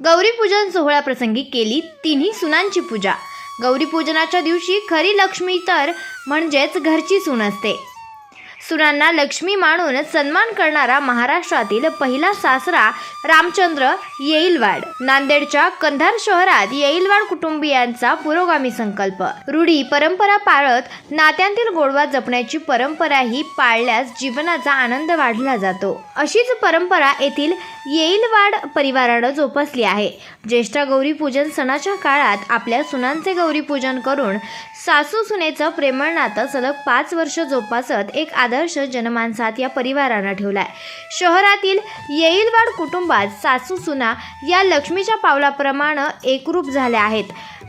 गौरीपूजन सोहळ्याप्रसंगी केली तिन्ही सुनांची पूजा. गौरीपूजनाच्या दिवशी खरी लक्ष्मी तर म्हणजेच घरची सून असते. सुनांना लक्ष्मी मानून सन्मान करणारा महाराष्ट्रातील पहिला सासरा रामचंद्र येईलवाड. नांदेडच्या कंधार शहरात येईलवाड कुटुंबियांचा पुरोगामी संकल्प. रूढी परंपरा पाळत नात्यांतील गोडवा जपण्याची परंपरा ही पाळल्यास जीवनाचा आनंद वाढला जातो. अशीच परंपरा येथील येईलवाड परिवारानं जोपासली आहे. ज्येष्ठ गौरीपूजन सणाच्या काळात आपल्या सुनांचे गौरीपूजन करून सासू सुनेचं प्रेमळ नातं सलग पाच वर्ष जोपासत एक आदर्श जनमानसात या परिवारानं ठेवलाय. शहरातील येईलवाड कुटुंबात सासू सुना या लक्ष्मीच्या पावलाप्रमाणे एकरूप झाल्या आहेत.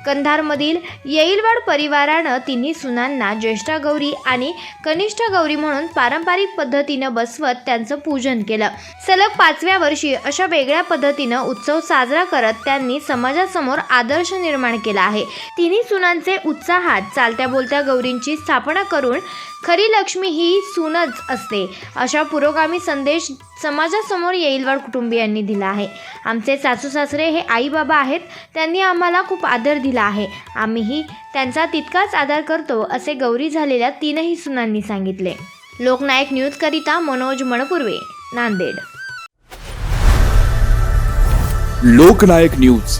कंधारमधील येईलवाड परिवारानं तिन्ही सुनांना ज्येष्ठ गौरी आणि कनिष्ठ गौरी म्हणून पारंपरिक पद्धतीनं बसवत त्यांचं पूजन केलं. सलग पाचव्या वर्षी अशा वेगळ्या पद्धतीनं उत्सव साजरा करत त्यांनी समाजासमोर आदर्श निर्माण केला आहे. तिन्ही सुनांचे उत्साहात चालत्या बोलत्या गौरींची स्थापना करून खरी लक्ष्मी ही सूनच असते. अशा पुरोगामी संदेश समाजासमोर येईलवाड कुटुंबियांनी दिला आहे. आमचे सासू सासरे हे आई बाबा आहेत. त्यांनी आम्हाला खूप आदर दिला आहे. आम्हीही त्यांचा तितकाच आदर करतो असे गौरी झालेल्या तीनही सुनांनी सांगितले. लोकनायक न्यूजकरिता मनोज मणपूर्वे नांदेड. लोकनायक न्यूज.